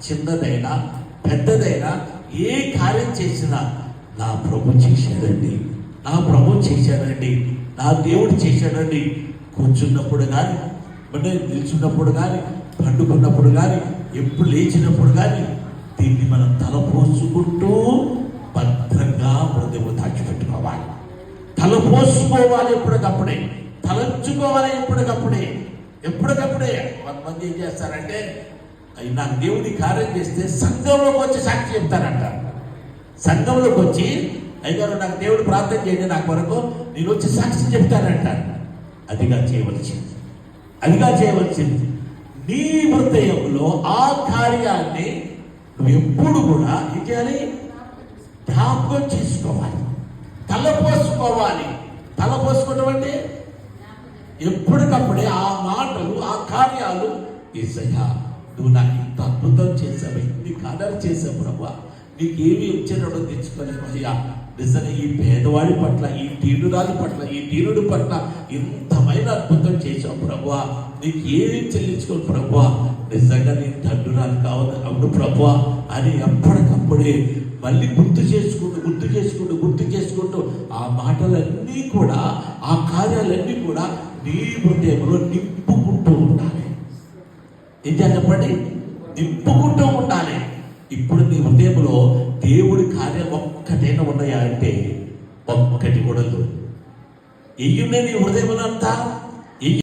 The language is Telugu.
చిన్నదైనా పెద్దదైనా ఏ కార్యం చేసినా నా ప్రభు చేశాడండి. నా ప్రభు చేశాడండి. నా దేవుడు చేశాడండి. కూర్చున్నప్పుడు కానీ అంటే నిల్చున్నప్పుడు కానీ పండుకున్నప్పుడు కానీ ఎప్పుడు లేచినప్పుడు కానీ దీన్ని మనం తలపోసుకుంటూ భద్రంగా హృదయం దాచిపెట్టుకోవాలి. తలపోసుకోవాలి ఎప్పటికప్పుడే. తలంచుకోవాలి ఎప్పటికప్పుడే. ఎప్పటికప్పుడే. కొంతమంది ఏం చేస్తారంటే నాకు దేవుడి కార్యం చేస్తే సంఘంలోకి వచ్చి సాక్షి చెప్తారంట సంఘంలోకి వచ్చి అయ్యారు నాకు దేవుడు ప్రార్థన చేయండి నాకు వరకు నేను వచ్చి సాక్షి చెప్తానంట. అదిగా చేయవలసింది. అదిగా చేయవలసింది. నీ హృదయంలో ఆ కార్యాన్ని నువ్వు ఎప్పుడు కూడా ఏం చేయాలి? జ్ఞాపకం చేసుకోవాలి. తలపోసుకోవాలి తలపోసుకోవటం అంటే? ఎప్పటికప్పుడే ఆ మాటలు ఆ కార్యాలు ఏసయ్యా. నువ్వు నాకు ఇంత అద్భుతం చేసావు నీకు ఆర్డర్ చేసావు ప్రభా. నీకేమి వచ్చేటప్పుడు తెచ్చుకోలేము అయ్యా. నిజంగా ఈ పేదవాడి పట్ల ఈ దీనురాలి పట్ల ఈ దీనుడి పట్ల ఇంతమైన అద్భుతం చేసావు ప్రభు. నీకు ఏమి చెల్లించుకోను ప్రభు. నిజంగా నీ తండ్రురాలు కావద్దు. అవును ప్రభు. అని ఎప్పటికప్పుడే మళ్ళీ గుర్తు చేసుకుంటూ గుర్తు చేసుకుంటూ గుర్తు చేసుకుంటూ ఆ మాటలన్నీ కూడా ఆ కార్యాలన్నీ కూడా నీ హృదయంలో నింపు ఏంటి అని చెప్పండి నింపుకుంటూ ఉండాలి. ఇప్పుడు నీ హృదయంలో దేవుడి కార్యం ఒక్కటైనా ఉన్నాయా అంటే ఒక్కటి కూడా లేదు. ఎయ్యుండే నీ హృదయంలో అంతా?